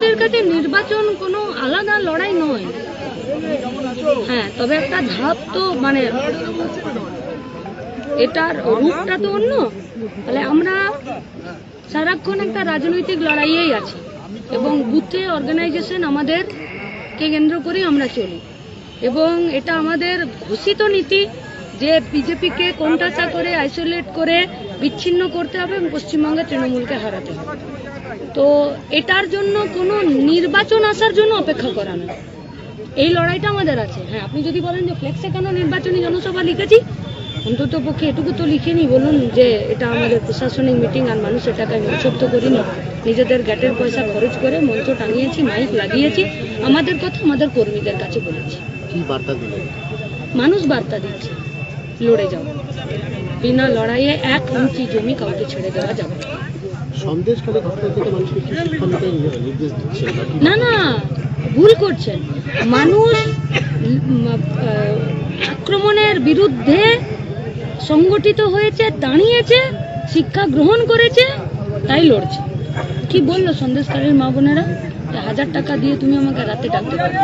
আমাদের কাছে নির্বাচন কোনো আলাদা লড়াই নয়। হ্যাঁ তবে একটা ধাপ তো মানে এটার রূপটা তো অন্য। তাহলে আমরা সারাক্ষণ একটা রাজনৈতিক লড়াইয়েই আছি এবং বুথে অর্গানাইজেশন আমাদের কে কেন্দ্র করেই আমরা চলি। এবং এটা আমাদের ঘোষিত নীতি যে বিজেপিকে কোনটাচা করে আইসোলেট করে বিচ্ছিন্ন করতে হবে এবং পশ্চিমবঙ্গে তৃণমূলকে হারাতে হবে। তো এটার জন্য কোনো নির্বাচন আসার জন্য অপেক্ষা করা নয় এই লড়াইটা আমাদের আছে। হ্যাঁ আপনি যদি বলেন যে ফ্লেক্সে কেন নির্বাচনী জনসভা লিখেছি? অন্তত পক্ষে এটুকু তো লিখেনি। বলুন যে এটা আমাদের প্রশাসনিক মিটিং আর মানুষ এটাকে নিঃশব্দ করিনি। নিজেদের গ্যাটের পয়সা খরচ করে মঞ্চ টাঙিয়েছি মাইক লাগিয়েছি। আমাদের কথা আমাদের কর্মীদের কাছে বলেছি। কি বার্তা দিলেন? মানুষ বার্তা দিচ্ছে লড়ে যাও। বিনা লড়াইয়ে এক ইঞ্চি জমি কাউকে ছেড়ে দেওয়া যাবে না। সন্দেশখালী ঘটনা থেকে মানুষকে কি শিক্ষা নিতে নির্দেশ দিচ্ছে না না ভুল করছেন। মানুষ আক্রমণের বিরুদ্ধে সংগঠিত হয়েছে দাঁড়িয়েছে শিক্ষা গ্রহণ করেছে তাই লড়ছে। কি বলল সন্দেশকারীর মা বোনেরা? হাজার টাকা দিয়ে তুমি আমাকে রাতে ডাকতে পারো